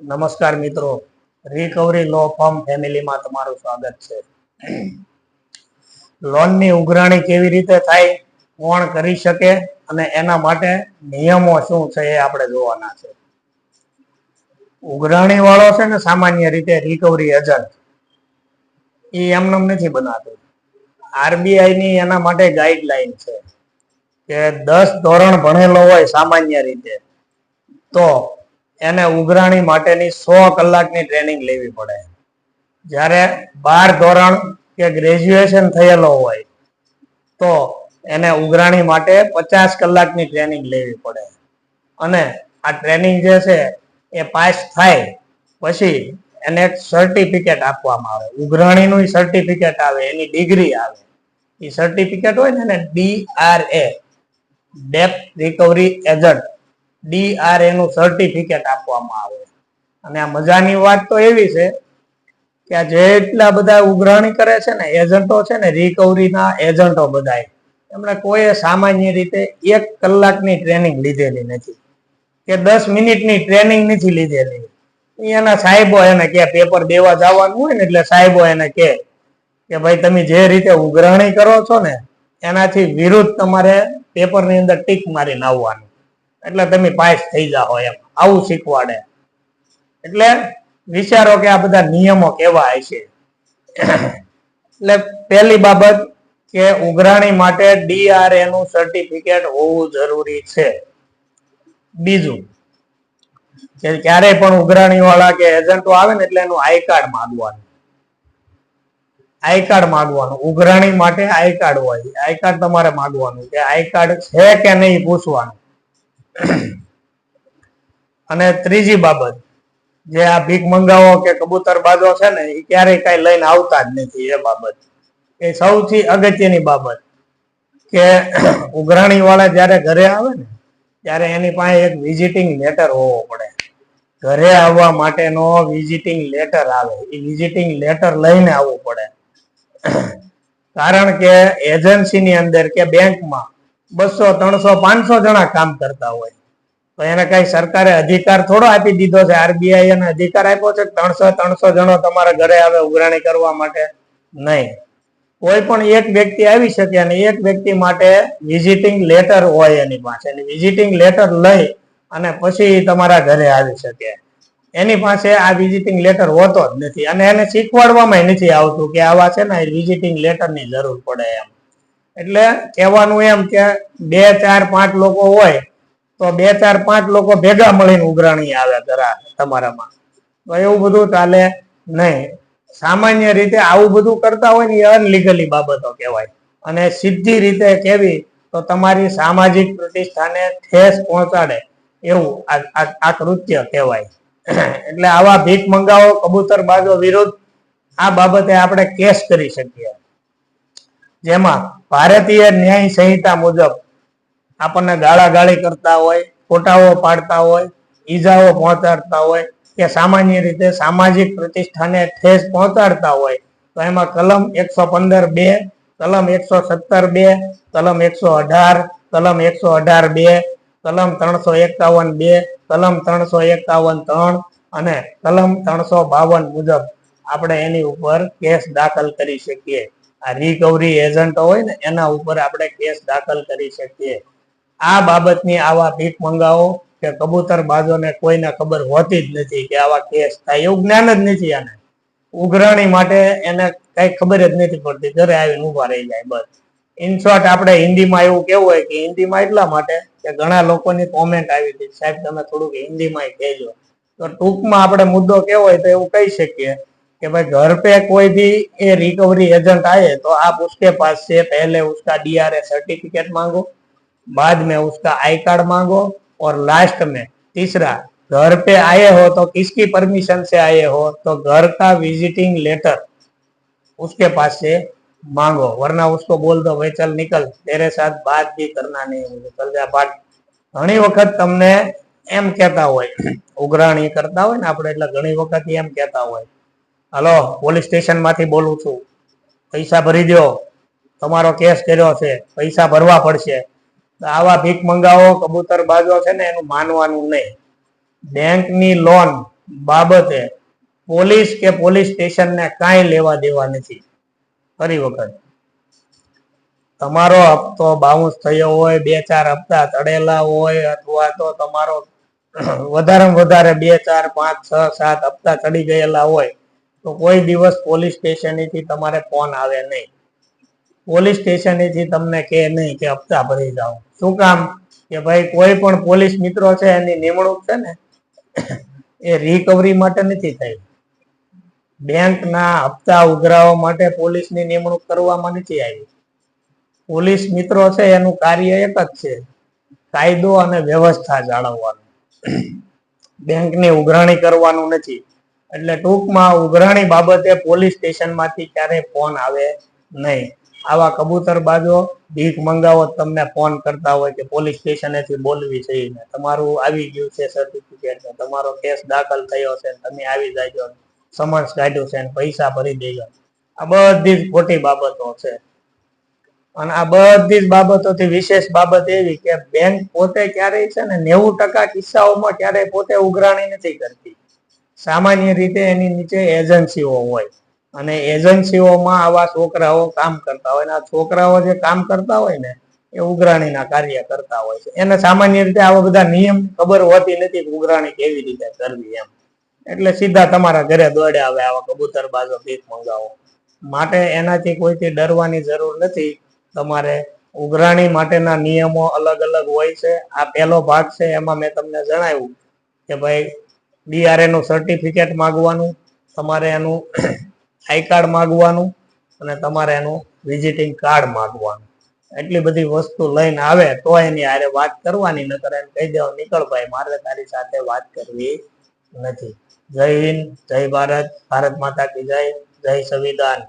નમસ્કાર મિત્રો. Recovery law firm ફેમિલીમાં તમારું સ્વાગત છે. લોનની ઉઘરાણી કેવી રીતે થાય, કોણ કરી શકે અને એના માટે નિયમો શું છે એ આપણે જોવાના છે. ઉઘરાણી વાળો છે ને સામાન્ય રીતે રિકવરી એજન્ટ એ એમનેમ નથી બનાવતું આરબીઆઈ ની એના માટે ગાઈડલાઈન છે કે દસ ધોરણ ભણેલો હોય સામાન્ય રીતે, તો એને ઉઘરાણી માટેની સો કલાકની ટ્રેનિંગ લેવી પડે. જ્યારે બાર ધોરણ કે ગ્રેજ્યુએશન થયેલો હોય, તો એને ઉઘરાણી માટે પચાસ કલાકની ટ્રેનિંગ લેવી પડે. અને આ ટ્રેનિંગ જે છે, એ પાસ થાય, પછી એને એક સર્ટિફિકેટ આપવામાં આવે. ઉઘરાણીનું સર્ટિફિકેટ આવે, એની ડિગ્રી આવે. એ સર્ટિફિકેટ હોય ને ડીઆરએ ડેપ રિકવરી એજન્ટ ડીઆરએ નું સર્ટિફિકેટ આપવામાં આવે અને આ મજાની વાત તો એવી છે કે આ જેટલા બધા ઉઘરાણી કરે છે ને એજન્ટો છે ને રિકવરીના એજન્ટો બધાય, એમણે કોઈએ સામાન્ય રીતે એક કલાકની ટ્રેનિંગ લીધેલી નથી કે દસ મિનિટની ટ્રેનિંગ નથી લીધેલી. એના સાહેબો એને કે પેપર દેવા જવાનું હોય ને એટલે સાહેબો એને કે કે ભાઈ તમે જે રીતે ઉઘરાણી કરો છો ને, એનાથી વિરુદ્ધ તમારે પેપરની અંદર ટીક મારીને આવવાનું. એટલે તમે પાસ થઈ જાઓ એમ. આવું શીખવાડે. એટલે વિચારો કે આ બધા નિયમો કેવા હશે. એટલે પહેલી બાબત કે ઉઘરાણી માટે ડીઆરએ નું સર્ટિફિકેટ હોવું જરૂરી છે. બીજું કે ક્યારેય પણ ઉઘરાણી વાળા કે એજન્ટો આવે ને એટલે એનું આઈ કાર્ડ માંગવાનું. I card માંગવાનું. ઉઘરાણી માટે આઈ કાર્ડ હોય. આઈ કાર્ડ તમારે માંગવાનું કે આઈ કાર્ડ છે કે નહીં પૂછવાનું. અને ત્રીજી બાબત, જે આ ભીખ મંગાવો કે કબૂતર બાજો છે ને એ ક્યારેય કઈ લઈને આવતા જ નથી એ બાબત. એ સૌથી અગત્યની બાબત કે ઉઘરાણી વાળા જયારે ઘરે આવે ને, ત્યારે એની પાસે એક વિઝિટિંગ લેટર હોવો પડે. ઘરે આવવા માટેનો વિઝિટિંગ લેટર આવે. એ વિઝિટિંગ લેટર લઈને આવવું પડે. કારણ કે એજન્સીની અંદર કે બેંકમાં બસો, ત્રણસો, પાંચસો જણા કામ કરતા હોય. તો એને કઈ સરકારે અધિકાર થોડો આપી દીધો છે. આરબીઆઈ એને અધિકાર આપ્યો છે ત્રણસો ત્રણસો જણો તમારા ઘરે આવે ઉઘરાણી કરવા માટે? નહીં. કોઈ પણ એક વ્યક્તિ આવી શકે અને એક વ્યક્તિ માટે વિઝિટિંગ લેટર હોય એની પાસે. વિઝિટિંગ લેટર લઈ અને પછી તમારા ઘરે આવી શકે. એની પાસે આ વિઝિટિંગ લેટર હોતો જ નથી. અને એને શીખવાડવામાં નથી આવતું કે આવા છે ને વિઝિટિંગ લેટરની જરૂર પડે એમ. એટલે કહેવાનું એમ કે બે, ચાર, પાંચ લોકો હોય, તો બે, ચાર, પાંચ લોકો ભેગા મળીને ઉઘરાણી આવે જરા તમારામાં. તો એવું બધું ચાલે નહીં. સામાન્ય રીતે આવું બધું કરતા હોય ને એ અનલીગલી બાબતો કહેવાય. અને સીધી રીતે કેવી તો તમારી સામાજિક પ્રતિષ્ઠાને ઠેસ પહોંચાડે એવું આ કૃત્ય કહેવાય. એટલે આવા ભીખ મંગાવો, કબૂતર બાજો વિરુદ્ધ, આ બાબતે આપણે કેસ કરી શકીએ. જેમાં ભારતીય ન્યાય સંહિતા મુજબ આપણને ગાળાગાળી કરતા હોય, ફોટાઓ પાડતા હોય, ઈજાઓ પહોંચાડતા હોય, કે સામાન્ય રીતે સામાજિક પ્રતિષ્ઠાને ઠેસ પહોંચાડતા હોય, તો એમાં કલમ એકસો પંદર બે, કલમ એકસો સત્તર બે, કલમ એકસો અઢાર, કલમ એકસો અઢાર બે, કલમ ત્રણસો એકાવન બે, કલમ ત્રણસો એકાવન ત્રણ અને કલમ ત્રણસો બાવન મુજબ આપણે એની ઉપર કેસ દાખલ કરી શકીએ. આ રિકવરી એજન્ટો હોય ને, એના ઉપર આપણે કેસ દાખલ કરી શકીએ. આ બાબતની આવા ભીખ મંગાવો કે કબૂતર બાજોને કોઈને ખબર હોતી જ નથી કે આવા કેસ થાય, એવું જ્ઞાન જ નથી આને. ઉઘરાણી માટે એને કઈ ખબર જ નથી પડતી, ઘરે આવીને ઊભા રહી જાય, બસ. ઇનશોર્ટ આપણે હિન્દીમાં એવું કેવું હોય કે હિન્દીમાં એટલા માટે કે ઘણા લોકોની કોમેન્ટ આવી હતી, સાહેબ તમે થોડુંક હિન્દીમાં કહેજો. તો ટૂંકમાં આપણે મુદ્દો કેવો હોય તો એવું કહી શકીએ. कि भाई घर पे कोई भी ये रिकवरी एजेंट आए तो आप उसके पास से पहले उसका डीआरए सर्टिफिकेट मांगो बाद में उसका आई कार्ड मांगो और लास्ट में तीसरा घर पे आए हो तो किसकी परमिशन से आए हो तो घर का विजिटिंग लेटर उसके पास से मांगो वरना उसको बोल दो भाई चल निकल तेरे साथ बात भी करना नहीं मुझे चल जा बात ઘણી વખત તમને એમ કહેતા હોય ઉઘરાણી કરતા હોય ને આપણે એટલે ઘણી વખત એમ કહેતા હોય હલો, પોલીસ સ્ટેશનમાંથી બોલું છું. પૈસા ભરી દો તમારો કેસ કર્યો છે. પૈસા ભરવા પડશે. આવા ભીખ મંગાવો, કબૂતર બાજો છે ને, એનું માનવાનું નહીં. બેંકની લોન બાબતે પોલીસ કે પોલીસ સ્ટેશનને કાંઈ લેવા દેવા નથી. ફરી વખત. તમારો હપ્તો બાઉન્સ થયો હોય, બે ચાર હપ્તા ચડેલા હોય, અથવા તો તમારો વધારેમાં વધારે બે ચાર, પાંચ, છ, સાત હપ્તા ચડી ગયેલા હોય તો કોઈ દિવસ પોલીસ સ્ટેશનેથી તમારે ફોન આવે નહીં. પોલીસ સ્ટેશનેથી તમને કહે નહીં કે હપ્તા ભરી જાઓ. શું કામ? કે ભાઈ, કોઈ પણ પોલીસ મિત્રો છે, એની નિમણૂક છે ને, એ રિકવરી માટે નથી થઈ. બેંકના હપ્તા ઉઘરાવવા માટે પોલીસની નિમણૂક કરવામાં નથી આવી. પોલીસ મિત્રો છે, એનું કાર્ય એક જ છે, કાયદો અને વ્યવસ્થા જાળવવાનું. બેંકની ઉઘરાણી કરવાનું નથી. એટલે ટૂંકમાં ઉઘરાણી બાબતે પોલીસ સ્ટેશનમાંથી ક્યારેય ફોન આવે નહીં. આવા કબૂતરબાજો ભીખ મંગાવો, તમને ફોન કરતા હોય કે પોલીસ સ્ટેશનેથી બોલવી છે તમારું આવી ગયું છે સર્ટિફિકેટ તમારો કેસ દાખલ થયો છે તમે આવી જાજો. સમન્સ કાઢ્યું છે પૈસા ભરી દેજો. આ બધી જ ખોટી બાબતો છે. અને આ બધી જ બાબતોથી વિશેષ બાબત એવી કે બેંક પોતે ક્યારેય છે ને નેવું ટકા કિસ્સાઓમાં ક્યારેય પોતે ઉઘરાણી નથી કરતી. સામાન્ય રીતે એની નીચે એજન્સીઓ હોય. અને એજન્સીઓમાં આવા છોકરાઓ કામ કરતા હોય. અને આ છોકરાઓ જે કામ કરતા હોય ને, એ ઉઘરાણીના કાર્ય કરતા હોય છે. એને સામાન્ય રીતે આવા બધા નિયમ ખબર હોતી નથી કે ઉઘરાણી કેવી રીતે કરવી એમ. એટલે સીધા તમારા ઘરે દોડ્યા આવે, આવા કબૂતર બાજો ભીખ મંગાવો. માટે એનાથી કોઈથી ડરવાની જરૂર નથી. તમારે ઉઘરાણી માટેના નિયમો અલગ અલગ હોય છે. આ પહેલો ભાગ છે, એમાં મેં તમને જણાવ્યું કે ભાઈ ડીઆરએ નું સર્ટિફિકેટ માંગવાનું, તમારે એનું આઈ કાર્ડ માગવાનું અને તમારે એનું વિઝિટિંગ કાર્ડ માંગવાનું. એટલી બધી વસ્તુ લઈને આવે તો એની હારે વાત કરવાની, નકર એમ કહી દેવા નીકળ ભાઈ, મારે તારી સાથે વાત કરવી નથી. જય હિન્દ, જય ભારત ભારત માતા કી જય જય સંવિધાન.